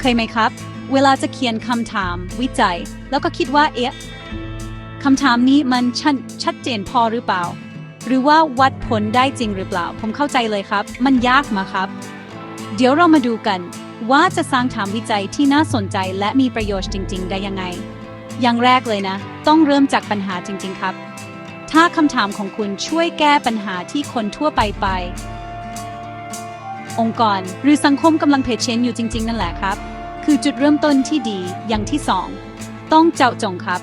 เคยไหมครับ เวลาจะเขียนคำถาม วิจัย แล้วก็คิดว่าเอ๊ะคำถามนี้มันชัดชัดเจนพอหรือเปล่า หรือว่าวัดผลได้จริงหรือเปล่า ผมเข้าใจเลยครับ มันยากมาครับ เดี๋ยวเรามาดูกันว่าจะสร้างถามวิจัยที่น่าสนใจและมีประโยชน์จริง ๆ ได้ยังไง อย่างแรกเลยนะ ต้องเริ่มจากปัญหาจริง ๆ ครับ ถ้าคำถามของคุณช่วยแก้ปัญหาที่คนทั่วไปไป องค์กร หรือสังคมกำลังเผชิญอยู่จริง ๆ นั่นแหละครับ คือจุดเริ่มต้นที่ดีอย่างที่สองต้องเจาะจงครับ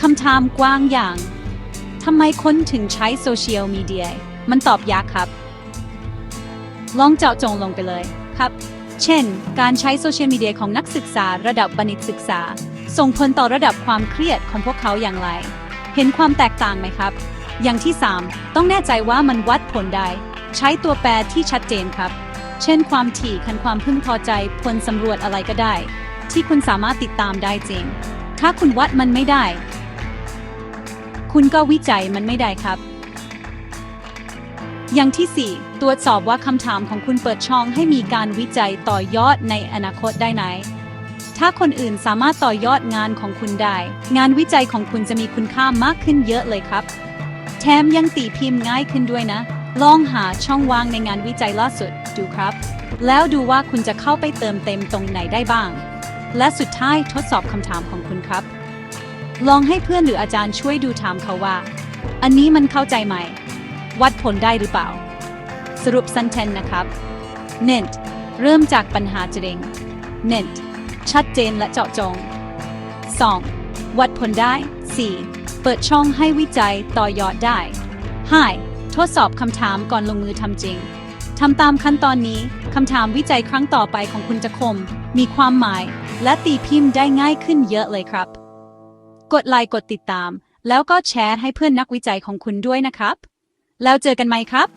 คำถามกว้างอย่างทำไมคนถึงใช้โซเชียลมีเดียมันตอบยากครับ ลองเจาะจงลงไปเลยครับ เช่น การใช้โซเชียลมีเดียของนักศึกษาระดับบัณฑิตศึกษา ส่งผลต่อระดับความเครียดของพวกเขาอย่างไร เห็นความแตกต่างไหมครับ อย่างที่ 3 ต้องแน่ใจว่ามันวัดผลได้ ใช้ตัวแปรที่ชัดเจนครับ เช่นความถี่คันความพึงพอใจผลสำรวจอะไรก็ได้ ที่คุณสามารถติดตามได้จริง ถ้าคุณวัดมันไม่ได้ คุณก็วิจัยมันไม่ได้ครับ อย่างที่ 4 ตรวจสอบว่าคำถามของคุณเปิดช่องให้มีการวิจัยต่อยอดในอนาคตได้ไหมถ้าคนอื่นสามารถต่อยอดงานของคุณได้ งานวิจัยของคุณจะมีคุณค่ามากขึ้นเยอะเลยครับ แถมยังตีพิมพ์ง่ายขึ้นด้วยนะ ลองหาช่องว่างในงานวิจัยล่าสุดดูครับ แล้วดูว่าคุณจะเข้าไปเติมเต็มตรงไหนได้บ้าง และสุดท้ายทดสอบคำถามของคุณครับ ลองให้เพื่อนหรืออาจารย์ช่วยดูถามเขาว่า อันนี้มันเข้าใจไหม วัดผลได้หรือเปล่า สรุปสั้นๆนะครับ เน้นเริ่มจากปัญหาจริง เน้นชัดเจนและเจาะจง 2. วัดผลได้ 4. เปิดช่องให้วิจัยต่อยอดได้ 5. ทดสอบคำถามก่อนลงมือทำจริงทำตามขั้นตอนนี้คำถามวิจัยครั้งต่อไปของคุณจะคม มีความหมาย และตีพิมพ์ได้ง่ายขึ้นเยอะเลยครับ กดไลค์กดติดตาม แล้วก็แชร์ให้เพื่อนนักวิจัยของคุณด้วยนะครับ แล้วเจอกันไหมครับ